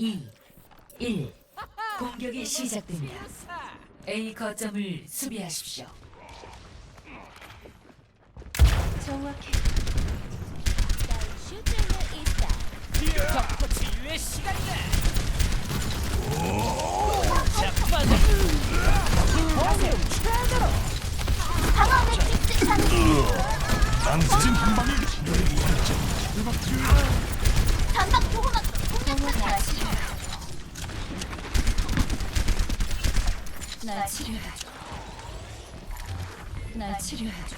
2, 1. 공격이 시작됩니다. A 거점을 수비하십시오. 정확해. 슈팅을 있다. 덕후 치유의 시간이다. 자빠져. 방어 매트릭스 장치. 당신 한 방에 전방 보호막 공격력 설치. 날 치료해줘. 날 치료해줘.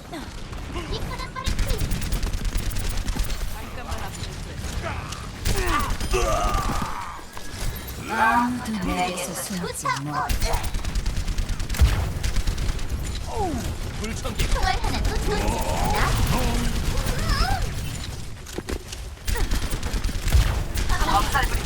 아무도 내게서 숨지. 못. 불청객 총알 하나도 놓치지 않아. 방어 매트릭스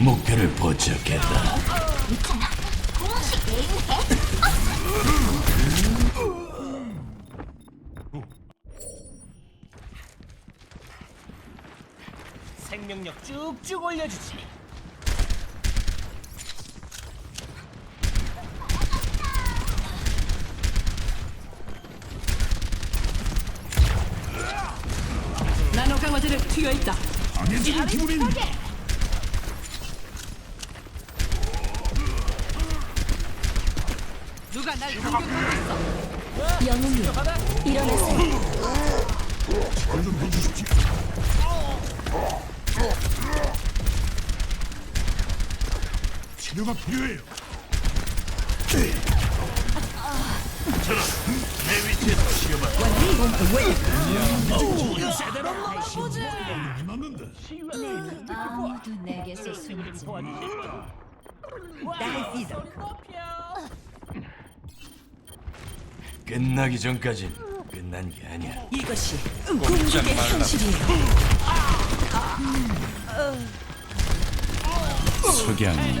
목표를 포착했다. 공식 예의해. 생명력 쭉쭉 올려주지. 나노 강화제를 튀어 있다. 강해지는 기분이 누가 날 공격하고 있어? 영웅이 일어나세요. 잘좀 해주십시오. 치료가 필요해요. 저런 내 위치에서 치료받. 맞는다. 아무도 내게서 숨지. 끝나기 전까진 끝난 게 아니야. 이것이 궁극의 현실이에요. 석양이.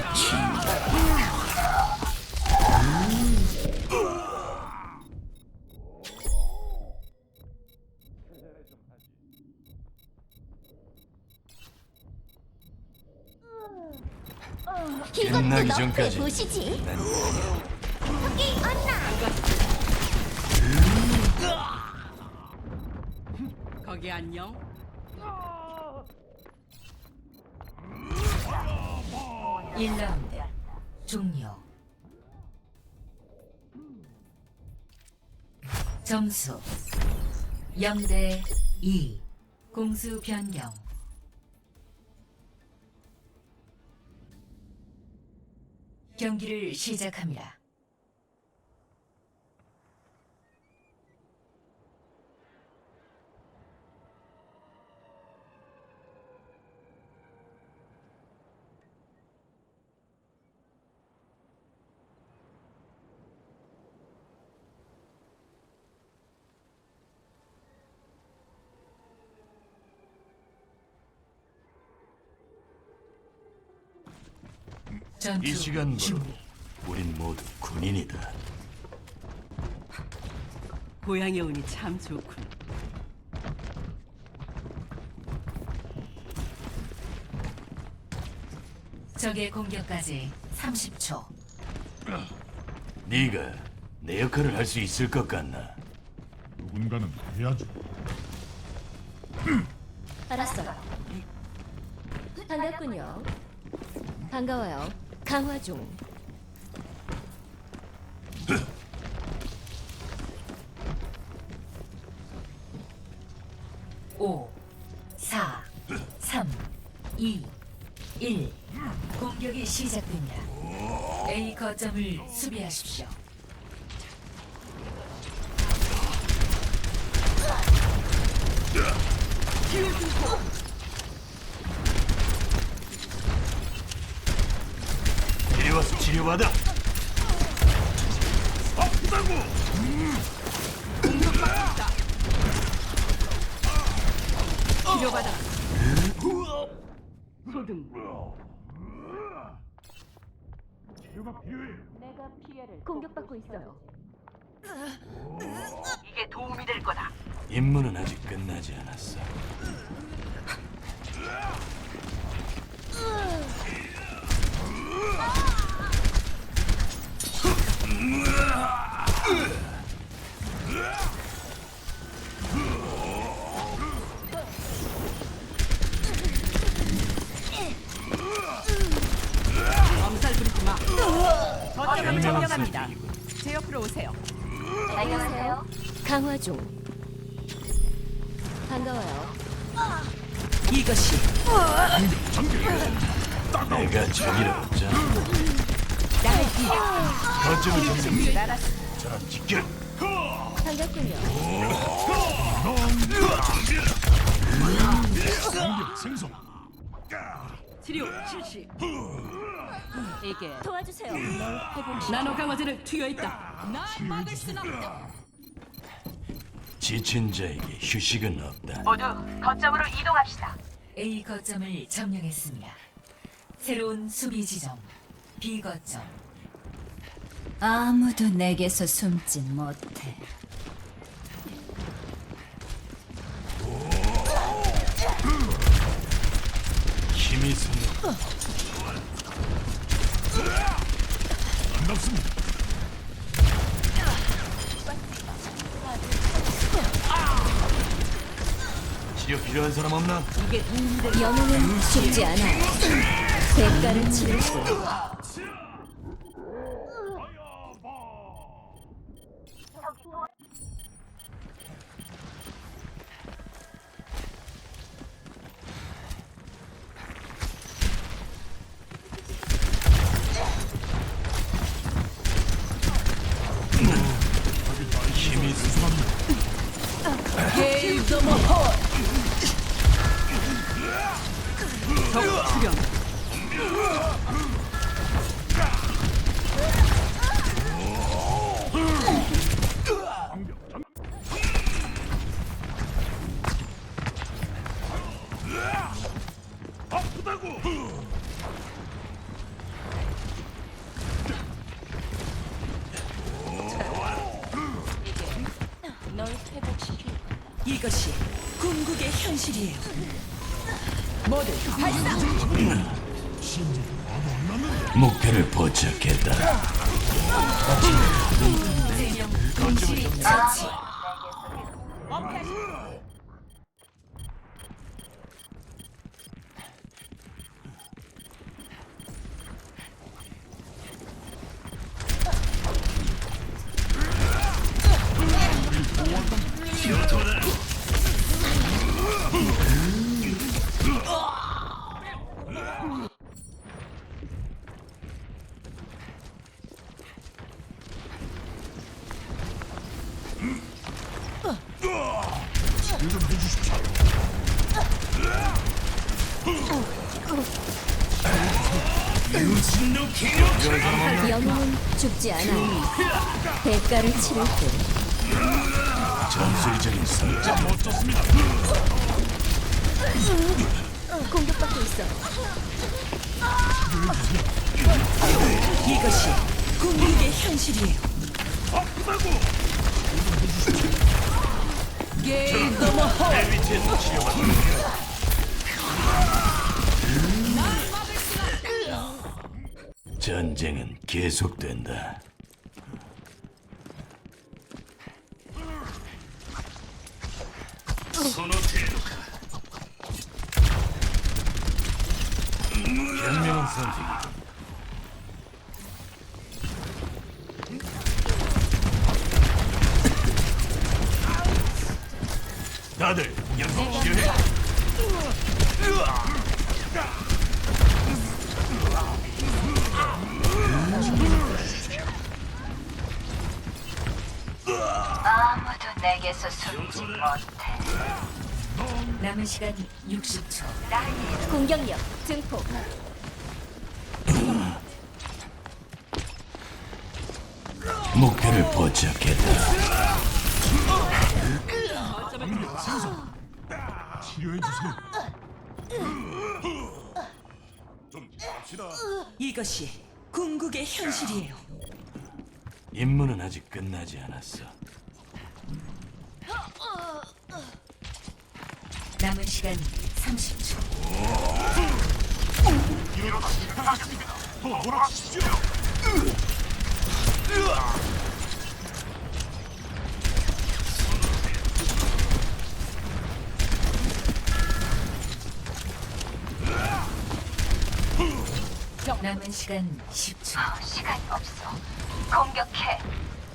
이것도 너프해 전까지. 보시지. 난 토끼 언나. 거기 안녕. 일라운드 종료. 점수 0대 2. 공수 변경. 경기를 시작합니다. 전투 이 시간 중. 무로 우린 모두 군인이다. 고향에 오니 참 좋군. 적의 공격까지 30초. 네가 내 역할을 할 수 있을 것 같나? 누군가는 해야죠. 알았어. 반갑군요. 반가워요. 강화 중. 오, 사, 삼, 이, 일. 공격이 시작됩니다. A 거점을 수비하십시오. 와서 치료받아. 치료받아. 소등. 치료가 필요해. 공격받고 있어요. 임무는 아직 끝나지 않았어. 엄살 부리지 마. 거점을 현명한 점령합니다. 선택이군. 제 옆으로 오세요. 안녕하세요. 강화 중. 반가워요. 이것이 내가 저기를 없잖아. 나의 길. 거점을 점령. 날았어. 저런 지켜. 반갑군요. 공격 생성. 치료 실시. 이게 도와주세요. 나노 강화제를 투여 있다. 날 막을 순 없다. 지친 자에게 휴식은 없다. A 거점을 점령했습니다. 새로운 수비 지점 B 거점. 아무도 내게서 숨진 못해. 힘이 솟는 반갑습니다. 치료 필요한 사람 없나? 이게 영웅은 죽지 않아요. 대가를 뿐. 목표를 포착했다. 세 죽지 않아요. 대가를 치를 뿐. 전술적인 성장. 멋졌습니다. 공격받고 있어. 이것이 궁극의 현실이에요. 게임 너머 홀. 내 위치에서 치료받아. 전쟁은 계속된다. 현명한 선택이군. 다들 공격 필요해. 아무도 내게서 숨지 못해. 남은 시간 60초. 공격력 증폭. 목표를 포착했다. 치료해 주세요. 좀 합시다. 이것이 궁극의 현실이에요. 임무는 아직 끝나지 않았어. 남은 시간 30초. 남은 시간 10초.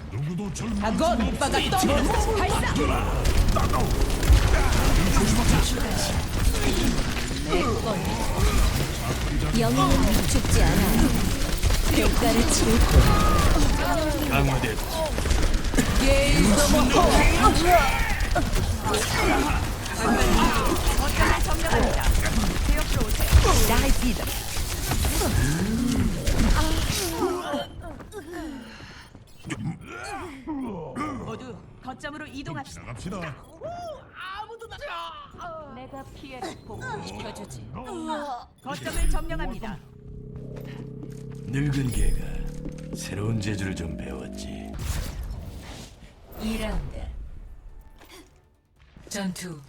누구도 절 아건 오빠가 떠오르는 발사. 영웅은 죽지 않아요. 대가를 치를 뿐. 강화됐다. 모두 거점으로 이동합시다. 나갑시다. 내가 피해를 복구시켜주지. 거점을 점령합니다. 늙은 개가 새로운 재주를 좀 배웠지. 2라운드. 전투.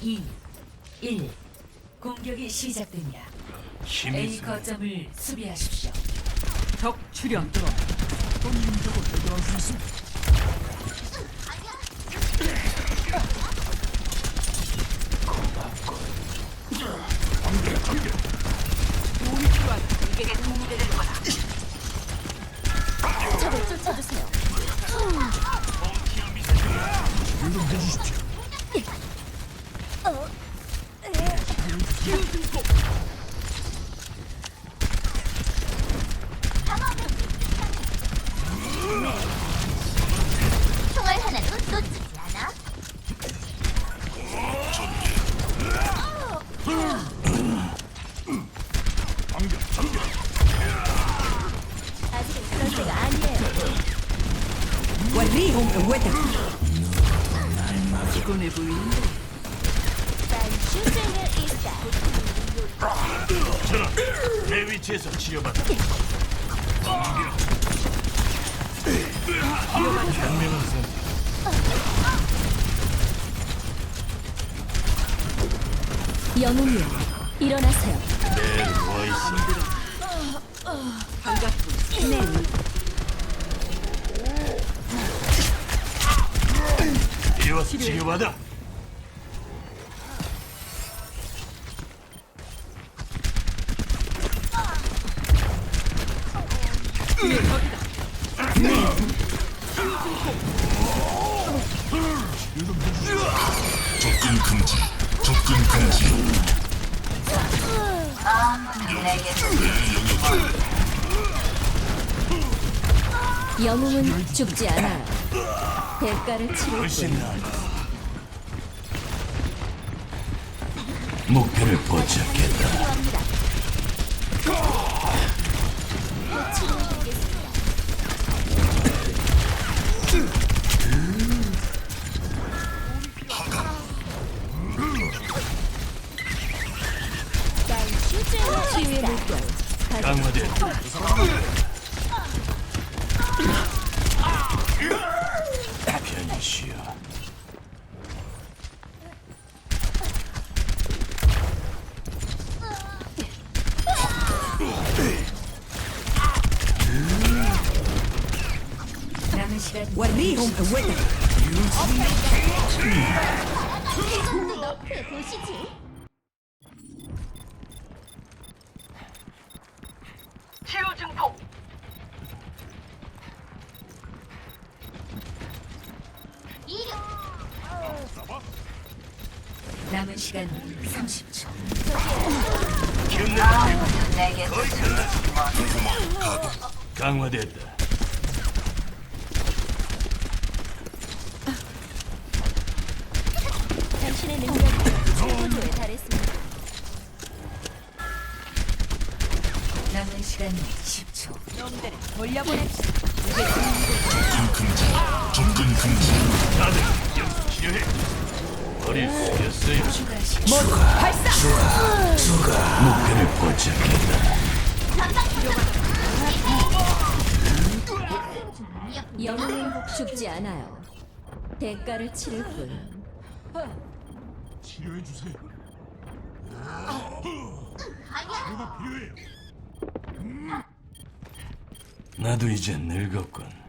2, 1. 공격이 시작됩니다. 힘이 A 있어. 거점을 수비하십시오. 적 출현. 본인적으로 해결할 수 있습니다. 내 위치에서 치료받아. 현명한 선택. 영웅이여, 일어나세요. 내 이리 와서 치료받아. 접근 금지. 접근 금지. 영웅은 죽지 않아요. 대가를 치를 뿐. 목표를 포착했다. 필요합니다. 강화됐다. 편히 쉬어. 남은 시간 완리 왜다. 이 정도 너프해 보시지. 시간 30초. 강화됐다. 당신의 능력이 최고조에 달했습니다. 남은 시간 10초. 놈들을 돌려보냅시다. 접근 금지. 다들 필요해. 목표를 포착했다. 영웅은 죽지 않아요. 대가를 치를 뿐. 치료해 주세요. 치료가 필요해요. 나도 이제 늙었군.